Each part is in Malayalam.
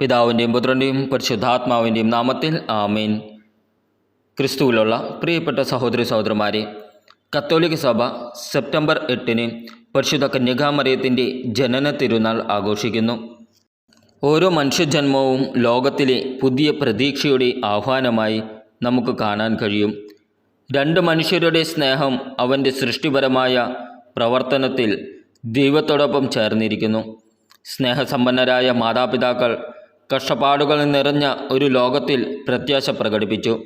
പിതാവിന്റെയും പുത്രന്റെയും പരിശുദ്ധാത്മാവിന്റെയും നാമത്തിൽ ആമീൻ. ക്രിസ്തുവിലുള്ള പ്രിയപ്പെട്ട സഹോദരി സഹോദരന്മാരെ കത്തോലിക്ക സഭ സെപ്റ്റംബർ എട്ടിന് പരിശുദ്ധ കന്യകാമറിയത്തിന്റെ ജനന തിരുനാൾ ആഘോഷിക്കുന്നു. ഓരോ മനുഷ്യജന്മവും ലോകത്തിലെ പുതിയ പ്രതീക്ഷയുടെ ആഹ്വാനമായി നമുക്ക് കാണാൻ കഴിയും. രണ്ട് മനുഷ്യരുടെ സ്നേഹം അവന്റെ സൃഷ്ടിപരമായ പ്രവർത്തനത്തിൽ ദൈവത്തോടൊപ്പം ചേർന്നിരിക്കുന്നു. സ്നേഹസമ്പന്നരായ മാതാപിതാക്കൾ കഷ്ടപ്പാടുകൾ നിറഞ്ഞ ഒരു ലോകത്തിൽ പ്രത്യാശ പ്രകടിപ്പിച്ചു.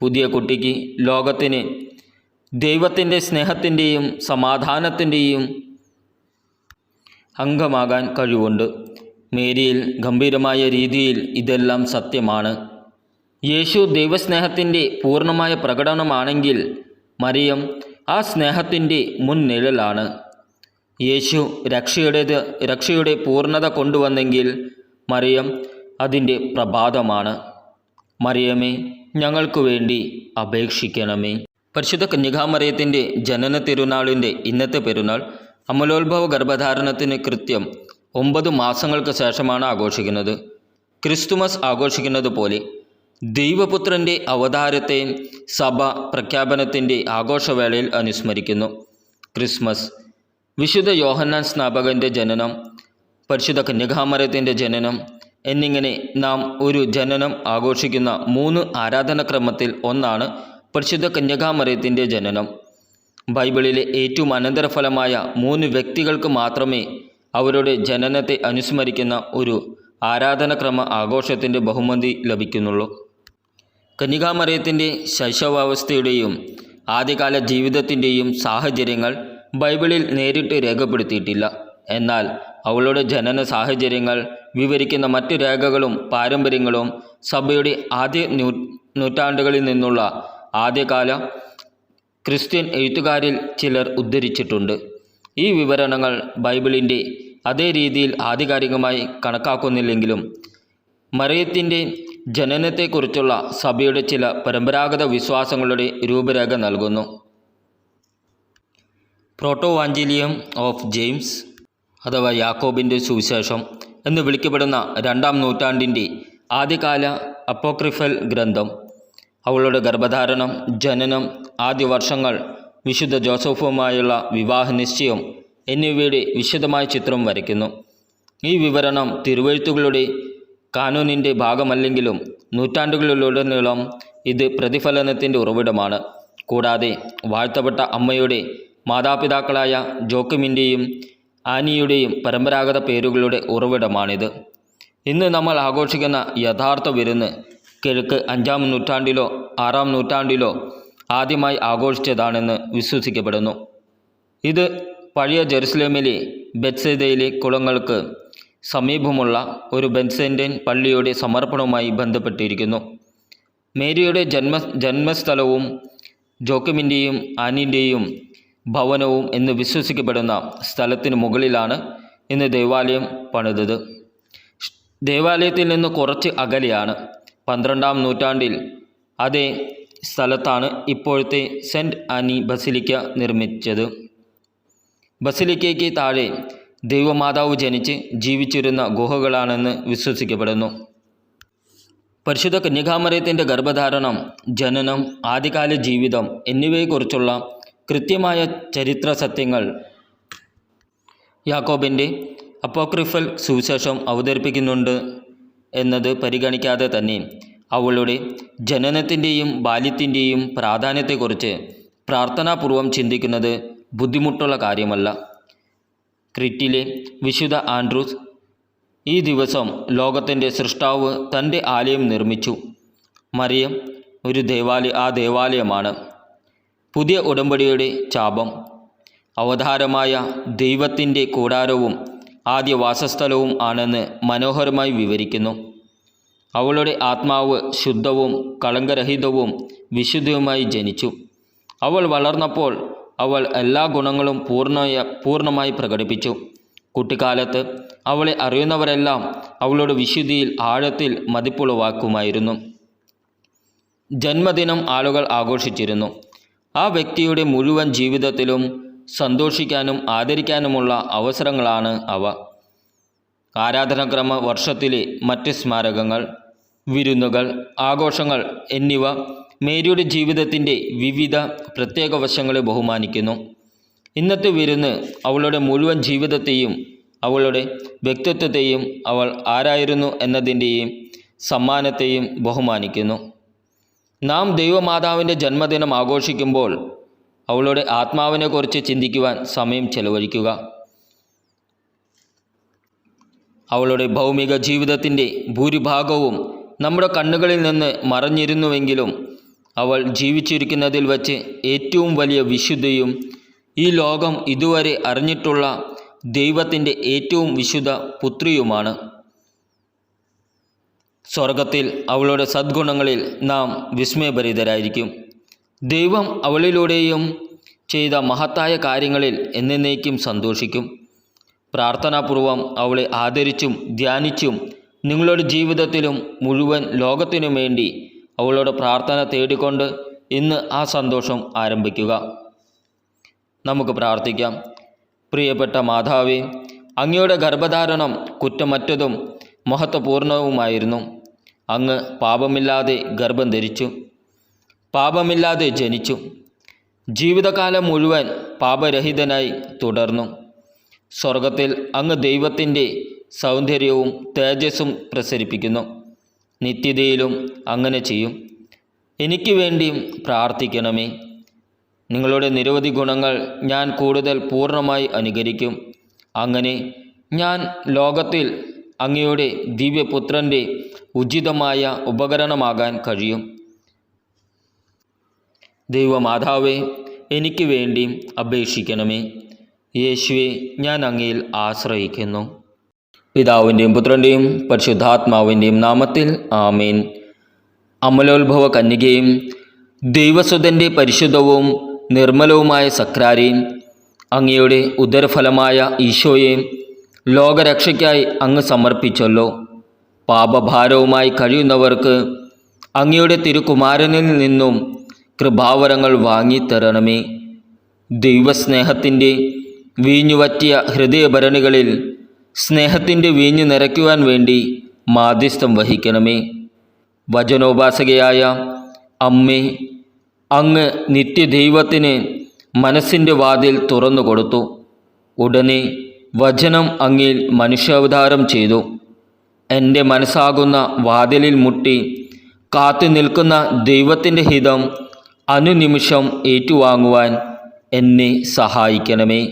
പുതിയ കുട്ടിക്ക് ലോകത്തിന് ദൈവത്തിന്റെ സ്നേഹത്തിന്റെയും സമാധാനത്തിന്റെയും അംഗമാകാൻ കഴിവുണ്ട്. മേരിയിൽ ഗംഭീരമായ രീതിയിൽ ഇതെല്ലാം സത്യമാണ്. യേശു ദൈവസ്നേഹത്തിന്റെ പൂർണമായ പ്രകടനമാണെങ്കിൽ മറിയം ആ സ്നേഹത്തിന്റെ മുൻനിഴലാണ്. യേശു രക്ഷയുടേത് രക്ഷയുടെ പൂർണത കൊണ്ടുവന്നെങ്കിൽ മറിയം അതിന്റെ പ്രഭാതമാണ്. മറിയമേ ഞങ്ങൾക്കു വേണ്ടി അപേക്ഷിക്കണമേ. പരിശുദ്ധ കന്യകാമറിയത്തിന്റെ ജനന തിരുനാളിന്റെ ഇന്നത്തെ പെരുന്നാൾ അമലോത്ഭവ ഗർഭധാരണത്തിന് കൃത്യം ഒമ്പത് മാസങ്ങൾക്ക് ശേഷമാണ് ആഘോഷിക്കുന്നത്. ക്രിസ്തുമസ് ആഘോഷിക്കുന്നത് പോലെ ദൈവപുത്രന്റെ അവതാരത്തെ സഭ പ്രഖ്യാപനത്തിന്റെ ആഘോഷവേളയിൽ അനുസ്മരിക്കുന്നു. ക്രിസ്മസ് വിശുദ്ധ യോഹന്നാൻ സ്നാപകന്റെ ജനനം പരിശുദ്ധ കന്യകാമരത്തിന്റെ ജനനം എന്നിങ്ങനെ നാം ഒരു ജനനം ആഘോഷിക്കുന്ന മൂന്ന് ആരാധനക്രമത്തിൽ ഒന്നാണ് പരിശുദ്ധ കന്യകാമരത്തിന്റെ ജനനം. ബൈബിളിലെ ഏറ്റവും അനന്തരഫലമായ മൂന്ന് വ്യക്തികൾക്ക് മാത്രമേ അവരുടെ ജനനത്തെ അനുസ്മരിക്കുന്ന ഒരു ആരാധനക്രമ ആഘോഷത്തിന്റെ ബഹുമതി ലഭിക്കുന്നുള്ളൂ. കന്യകാമരയത്തിന്റെ ശൈശവാവസ്ഥയുടെയും ആദ്യകാല ജീവിതത്തിന്റെയും സാഹചര്യങ്ങൾ ബൈബിളിൽ നേരിട്ട് രേഖപ്പെടുത്തിയിട്ടില്ല. എന്നാൽ അവളുടെ ജനന സാഹചര്യങ്ങൾ വിവരിക്കുന്ന മറ്റു രേഖകളും പാരമ്പര്യങ്ങളും സഭയുടെ ആദ്യ നൂറ്റാണ്ടുകളിൽ നിന്നുള്ള ആദ്യകാല ക്രിസ്ത്യൻ എഴുത്തുകാരിൽ ചിലർ ഉദ്ധരിച്ചിട്ടുണ്ട്. ഈ വിവരണങ്ങൾ ബൈബിളിന്റെ അതേ രീതിയിൽ ആധികാരികമായി കണക്കാക്കുന്നില്ലെങ്കിലും മറിയത്തിന്റെ ജനനത്തെക്കുറിച്ചുള്ള സഭയുടെ ചില പരമ്പരാഗത വിശ്വാസങ്ങളുടെ രൂപരേഖ നൽകുന്നു. പ്രോട്ടോവാഞ്ചിലിയം ഓഫ് ജെയിംസ് അഥവാ യാക്കോബിന്റെ സുവിശേഷം എന്ന് വിളിക്കപ്പെടുന്ന രണ്ടാം നൂറ്റാണ്ടിന്റെ ആദ്യകാല അപ്പോക്രിഫൽ ഗ്രന്ഥം. അവളുടെ ഗർഭധാരണം ജനനം ആദ്യ വർഷങ്ങൾ വിശുദ്ധ ജോസഫുമായുള്ള വിവാഹ നിശ്ചയം എന്നിവയുടെ വിശദമായ ചിത്രം വരയ്ക്കുന്നു. ഈ വിവരണം തിരുവഴുത്തുകളുടെ കാനൂനിന്റെ ഭാഗമല്ലെങ്കിലും നൂറ്റാണ്ടുകളിലുടനീളം ഇത് പ്രതിഫലനത്തിന്റെ ഉറവിടമാണ്. കൂടാതെ വാഴ്ത്തപ്പെട്ട അമ്മയുടെ മാതാപിതാക്കളായ ജോക്കമിന്റെയും ആനിയുടെയും പരമ്പരാഗത പേരുകളുടെ ഉറവിടമാണിത്. ഇന്ന് നമ്മൾ ആഘോഷിക്കുന്ന യഥാർത്ഥ വിരുന്ന് കിഴക്ക് അഞ്ചാം നൂറ്റാണ്ടിലോ ആറാം നൂറ്റാണ്ടിലോ ആദ്യമായി ആഘോഷിച്ചതാണെന്ന് വിശ്വസിക്കപ്പെടുന്നു. ഇത് പഴയ ജെറുസലേമിലെ ബെത്സേദയിലെ കുളങ്ങൾക്ക് സമീപമുള്ള ഒരു ബെൻസെന്റൻ പള്ളിയുടെ സമർപ്പണവുമായി ബന്ധപ്പെട്ടിരിക്കുന്നു. മേരിയുടെ ജന്മ ജന്മസ്ഥലവും ജോക്കമിന്റെയും ആനിന്റെയും ഭവനവും എന്ന് വിശ്വസിക്കപ്പെടുന്ന സ്ഥലത്തിന് മുകളിലാണ് ഇന്ന് ദേവാലയം പണിതത്. ദേവാലയത്തിൽ നിന്ന് കുറച്ച് അകലെയാണ്. പന്ത്രണ്ടാം നൂറ്റാണ്ടിൽ അതേ സ്ഥലത്താണ് ഇപ്പോഴത്തെ സെന്റ് ആനി ബസിലിക്ക നിർമ്മിച്ചത്. ബസിലിക്കയ്ക്ക് താഴെ ദൈവമാതാവ് ജനിച്ച് ജീവിച്ചിരുന്ന ഗുഹകളാണെന്ന് വിശ്വസിക്കപ്പെടുന്നു. പരിശുദ്ധ കന്യകാമരയത്തിന്റെ ഗർഭധാരണം ജനനം ആദ്യകാല ജീവിതം എന്നിവയെക്കുറിച്ചുള്ള കൃത്യമായ ചരിത്ര സത്യങ്ങൾ യാക്കോബിന്റെ അപ്പോക്രിഫൽ സുവിശേഷം അവതരിപ്പിക്കുന്നുണ്ട് എന്നത് പരിഗണിക്കാതെ തന്നെ അവളുടെ ജനനത്തിന്റെയും ബാല്യത്തിന്റെയും പ്രാധാന്യത്തെക്കുറിച്ച് പ്രാർത്ഥനാപൂർവം ചിന്തിക്കുന്നത് ബുദ്ധിമുട്ടുള്ള കാര്യമല്ല. ക്രിറ്റിലെ വിശുദ്ധ ആൻഡ്രൂസ് ഈ ദിവസം ലോകത്തിന്റെ സൃഷ്ടാവ് തന്റെ ആലയം നിർമ്മിച്ചു. മറിയം ഒരു ദേവാലയ ആ ദേവാലയമാണ്. പുതിയ ഉടമ്പടിയുടെ ചാപം അവതാരമായ ദൈവത്തിന്റെ കൂടാരവും ആദ്യ വാസസ്ഥലവും ആണെന്ന് മനോഹരമായി വിവരിക്കുന്നു. അവളുടെ ആത്മാവ് ശുദ്ധവും കളങ്കരഹിതവും വിശുദ്ധവുമായി ജനിച്ചു. അവൾ വളർന്നപ്പോൾ അവൾ എല്ലാ ഗുണങ്ങളും പൂർണയ പൂർണമായി പ്രകടിപ്പിച്ചു. കുട്ടിക്കാലത്ത് അവളെ അറിയുന്നവരെല്ലാം അവളുടെ വിശുദ്ധിയിൽ ആഴത്തിൽ മതിപ്പുളവാക്കുമായിരുന്നു. ജന്മദിനം ആളുകൾ ആഘോഷിച്ചിരുന്നു. ആ വ്യക്തിയുടെ മുഴുവൻ ജീവിതത്തിലും സന്തോഷിക്കാനും ആദരിക്കാനുമുള്ള അവസരങ്ങളാണ് അവ. ആരാധനക്രമ വർഷത്തിലെ മറ്റ് സ്മാരകങ്ങൾ വിരുന്നുകൾ ആഘോഷങ്ങൾ എന്നിവ മേരിയുടെ ജീവിതത്തിന്റെ വിവിധ പ്രത്യേക വശങ്ങളെ ബഹുമാനിക്കുന്നു. ഇന്നത്തെ വിരുന്ന് അവളുടെ മുഴുവൻ ജീവിതത്തെയും അവളുടെ വ്യക്തിത്വത്തെയും അവൾ ആരായിരുന്നു എന്നതിന്റെയും സമ്മാനത്തെയും ബഹുമാനിക്കുന്നു. നാം ദൈവമാതാവിന്റെ ജന്മദിനം ആഘോഷിക്കുമ്പോൾ അവളുടെ ആത്മാവിനെക്കുറിച്ച് ചിന്തിക്കുവാൻ സമയം ചെലവഴിക്കുക. അവളുടെ ഭൗമിക ജീവിതത്തിന്റെ ഭൂരിഭാഗവും നമ്മുടെ കണ്ണുകളിൽ നിന്ന് മറഞ്ഞിരുന്നുവെങ്കിലും അവൾ ജീവിച്ചിരിക്കുന്നതിൽ വച്ച് ഏറ്റവും വലിയ വിശുദ്ധയും ഈ ലോകം ഇതുവരെ അറിഞ്ഞിട്ടുള്ള ദൈവത്തിന്റെ ഏറ്റവും വിശുദ്ധ പുത്രിയുമാണ്. സ്വർഗത്തിൽ അവളുടെ സദ്ഗുണങ്ങളിൽ നാം വിസ്മയഭരിതരായിരിക്കും. ദൈവം അവളിലൂടെയും ചെയ്ത മഹത്തായ കാര്യങ്ങളിൽ എന്നേക്കും സന്തോഷിക്കും. പ്രാർത്ഥനാപൂർവം അവളെ ആദരിച്ചും ധ്യാനിച്ചും നിങ്ങളുടെ ജീവിതത്തിലും മുഴുവൻ ലോകത്തിനു വേണ്ടി അവളുടെ പ്രാർത്ഥന തേടിക്കൊണ്ട് ഇന്ന് ആ സന്തോഷം ആരംഭിക്കുക. നമുക്ക് പ്രാർത്ഥിക്കാം. പ്രിയപ്പെട്ട മാതാവേ അങ്ങയുടെ ഗർഭധാരണം കുറ്റമറ്റതും മഹത്വപൂർണവുമായിരുന്നു. അങ്ങ് പാപമില്ലാതെ ഗർഭം ധരിച്ചു. പാപമില്ലാതെ ജനിച്ചു. ജീവിതകാലം മുഴുവൻ പാപരഹിതനായി തുടർന്നു. സ്വർഗത്തിൽ അങ്ങ് ദൈവത്തിന്റെ സൗന്ദര്യവും തേജസ്സും പ്രസരിപ്പിക്കുന്നു. നിത്യതയിലും അങ്ങനെ ചെയ്യും. എനിക്ക് വേണ്ടിയും പ്രാർത്ഥിക്കണമേ. നിങ്ങളുടെ നിരവധി ഗുണങ്ങൾ ഞാൻ കൂടുതൽ പൂർണമായി അനുകരിക്കും. അങ്ങനെ ഞാൻ ലോകത്തിൽ അങ്ങയുടെ ദിവ്യപുത്രന്റെ ഉചിതമായ ഉപകരണമാകാൻ കഴിയും. ദൈവമാതാവേ എനിക്ക് വേണ്ടി അപേക്ഷിക്കണമേ. യേശുവെ ഞാൻ അങ്ങയിൽ ആശ്രയിക്കുന്നു. പിതാവിന്റെയും പുത്രന്റെയും പരിശുദ്ധാത്മാവിന്റെയും നാമത്തിൽ ആമേൻ. അമലോത്ഭവ കന്യകയും ദൈവസുതന്റെ പരിശുദ്ധവും നിർമ്മലവുമായ സക്രാരെയും അങ്ങയുടെ ഉദരഫലമായ ഈശോയെ ലോകരക്ഷയ്ക്കായി അങ്ങ് സമർപ്പിച്ചല്ലോ. പാപഭാരവുമായി കഴിയുന്നവർക്ക് അങ്ങയുടെ തിരുകുമാരനിൽ നിന്നും കൃപാവരങ്ങൾ വാങ്ങിത്തരണമേ. ദൈവസ്നേഹത്തിന്റെ വീഞ്ഞുവറ്റിയ ഹൃദയഭരണികളിൽ സ്നേഹത്തിന്റെ വീഞ്ഞു നിറയ്ക്കുവാൻ വേണ്ടി മാധ്യസ്ഥം വഹിക്കണമേ. വചനോപാസകയായ അമ്മേ അങ്ങ് നിത്യദൈവത്തിന് മനസ്സിന്റെ വാതിൽ തുറന്നു കൊടുത്തു ഉടനെ വചനം അങ്ങിൽ മനുഷ്യാവതാരം ചെയ്തു. എന്റെ മനസ്സാകുന്ന വാതിലിൽ മുട്ടി കാത്തു നിൽക്കുന്ന ദൈവത്തിന്റെ ഹിതം അനുനിമിഷം ഏറ്റുവാങ്ങുവാൻ എന്നെ സഹായിക്കണമേ.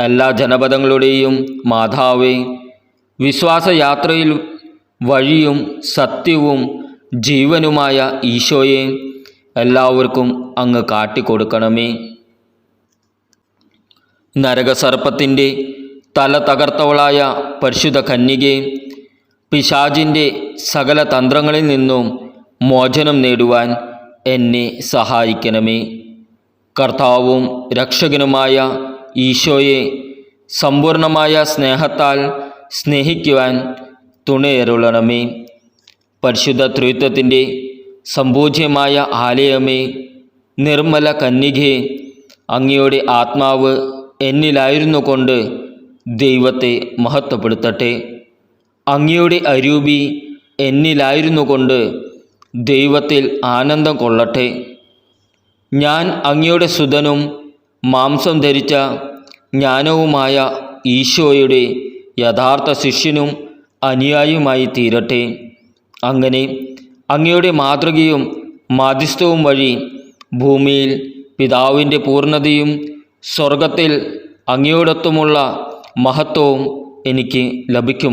എല്ലാ ജനപദങ്ങളുടെയും മാതാവേ വിശ്വാസയാത്രയിൽ വഴിയും സത്യവും ജീവനുമായ ഈശോയെ എല്ലാവർക്കും അങ്ങ് കാട്ടിക്കൊടുക്കണമേ. നരകസർപ്പത്തിന്റെ തല തകർത്തവളായ പരിശുദ്ധ കന്യകെ പിശാജിന്റെ സകല തന്ത്രങ്ങളിൽ നിന്നും മോചനം നേടുവാൻ എന്നെ സഹായിക്കണമേ. കർത്താവും രക്ഷകനുമായ ഈശോയെ സമ്പൂർണമായ സ്നേഹത്താൽ സ്നേഹിക്കുവാൻ തുണയേറുള്ളണമേ പരിശുദ്ധ ത്രിത്വത്തിന്റെ സമ്പൂജ്യമായ ആലയമേ നിർമ്മല കന്യകെ അങ്ങയുടെ ആത്മാവ് എന്നിലായിരുന്നു കൊണ്ട് ദൈവത്തെ മഹത്വപ്പെടുത്തട്ടെ. അങ്ങയുടെ അരൂപി എന്നിലായിരുന്നു കൊണ്ട് ദൈവത്തിൽ ആനന്ദം കൊള്ളട്ടെ. ഞാൻ അങ്ങയുടെ സുതനും മാംസം ധരിച്ച ജ്ഞാനവുമായ ഈശോയുടെ യഥാർത്ഥ ശിഷ്യനും അനുയായിയുമായി തീരട്ടെ. അങ്ങനെ അങ്ങയുടെ മാതൃകയും മാധ്യസ്ഥവും വഴി ഭൂമിയിൽ പിതാവിന്റെ പൂർണതയും സ്വർഗത്തിൽ അങ്ങയോടൊത്തുമുള്ള മഹത്വവും എനിക്ക് ലഭിക്കും